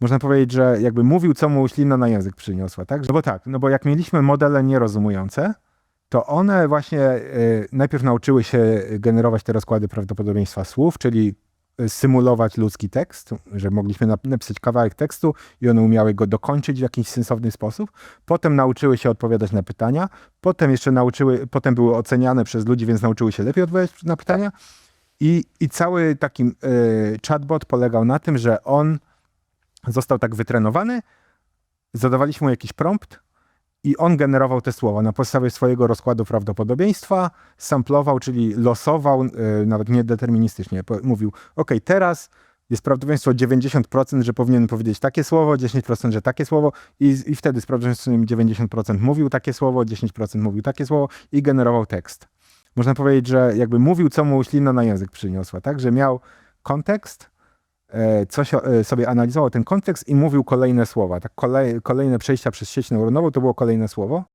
można powiedzieć, że jakby mówił, co mu ślina na język przyniosła, tak? No bo tak, no bo jak mieliśmy modele nierozumujące, to one właśnie y, najpierw nauczyły się generować te rozkłady prawdopodobieństwa słów, czyli y, symulować ludzki tekst, że mogliśmy nap- napisać kawałek tekstu i one umiały go dokończyć w jakiś sensowny sposób. Potem nauczyły się odpowiadać na pytania, potem jeszcze nauczyły, potem były oceniane przez ludzi, więc nauczyły się lepiej odpowiadać na pytania. I, i cały taki y, chatbot polegał na tym, że on został tak wytrenowany, zadawaliśmy mu jakiś prompt i on generował te słowa na podstawie swojego rozkładu prawdopodobieństwa, samplował, czyli losował, y, nawet nie deterministycznie. Po- Mówił, ok, teraz jest prawdopodobieństwo 90%, że powinien powiedzieć takie słowo, 10%, że takie słowo i, i wtedy z prawdopodobieństwem 90% mówił takie słowo, 10% mówił takie słowo i generował tekst. Można powiedzieć, że jakby mówił, co mu ślina na język przyniosła, tak? Że miał kontekst, coś e, sobie analizował ten kontekst i mówił kolejne słowa. Tak kolej, kolejne przejścia przez sieć neuronową to było kolejne słowo.